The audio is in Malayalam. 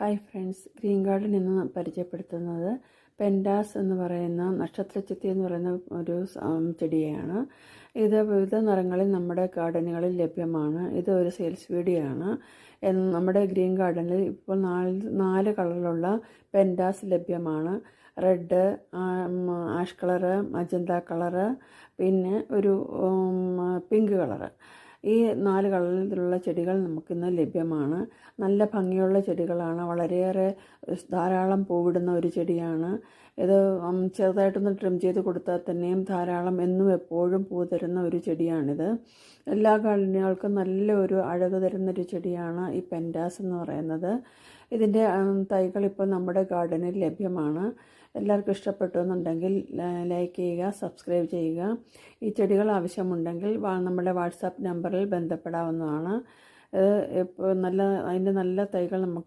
ഹായ് ഫ്രണ്ട്സ് ഗ്രീൻ ഗാർഡൻ എന്ന് പരിചയപ്പെടുത്തുന്നത് പെൻഡാസ് എന്ന് പറയുന്ന നക്ഷത്രച്ചിത്തി എന്ന് പറയുന്ന ഒരു ചെടിയാണ്. ഇത് വിവിധ നിറങ്ങളിൽ നമ്മുടെ ഗാർഡനുകളിൽ ലഭ്യമാണ്. ഇത് ഒരു സെയിൽസ് വീഡിയാണ് നമ്മുടെ ഗ്രീൻ ഗാർഡനിൽ ഇപ്പോൾ നാല് നാല് കളറിലുള്ള പെൻഡാസ് ലഭ്യമാണ്. Red ash colour magenta colour പിന്നെ ഒരു പിങ്ക് കളറ് ഈ നാല് കളറിലുള്ള ചെടികൾ നമുക്കിന്ന് ലഭ്യമാണ്. നല്ല ഭംഗിയുള്ള ചെടികളാണ്. വളരെയേറെ ധാരാളം പൂവിടുന്ന ഒരു ചെടിയാണ്. ഇത് ചെറുതായിട്ടൊന്ന് ട്രിം ചെയ്ത് കൊടുത്താൽ തന്നെയും ധാരാളം എന്നും എപ്പോഴും പൂ തരുന്ന ഒരു ചെടിയാണിത്. എല്ലാ ഗാർഡനുകൾക്കും നല്ല ഒരു അഴക് തരുന്നൊരു ചെടിയാണ് ഈ പെൻഡാസ് എന്ന് പറയുന്നത്. ഇതിന്റെ തൈകൾ ഇപ്പോൾ നമ്മുടെ ഗാർഡനിൽ ലഭ്യമാണ്. എല്ലാവർക്കും ഇഷ്ടപ്പെട്ടു എന്നുണ്ടെങ്കിൽ ലൈക്ക് ചെയ്യുക സബ്സ്ക്രൈബ് ചെയ്യുക. ഈ ചെടികൾ ആവശ്യമുണ്ടെങ്കിൽ നമ്മുടെ വാട്സാപ്പ് നമ്പറിൽ ബന്ധപ്പെടാവുന്നതാണ്. ഇപ്പോൾ നല്ല അതിന്റെ നല്ല തൈകൾ നമുക്ക്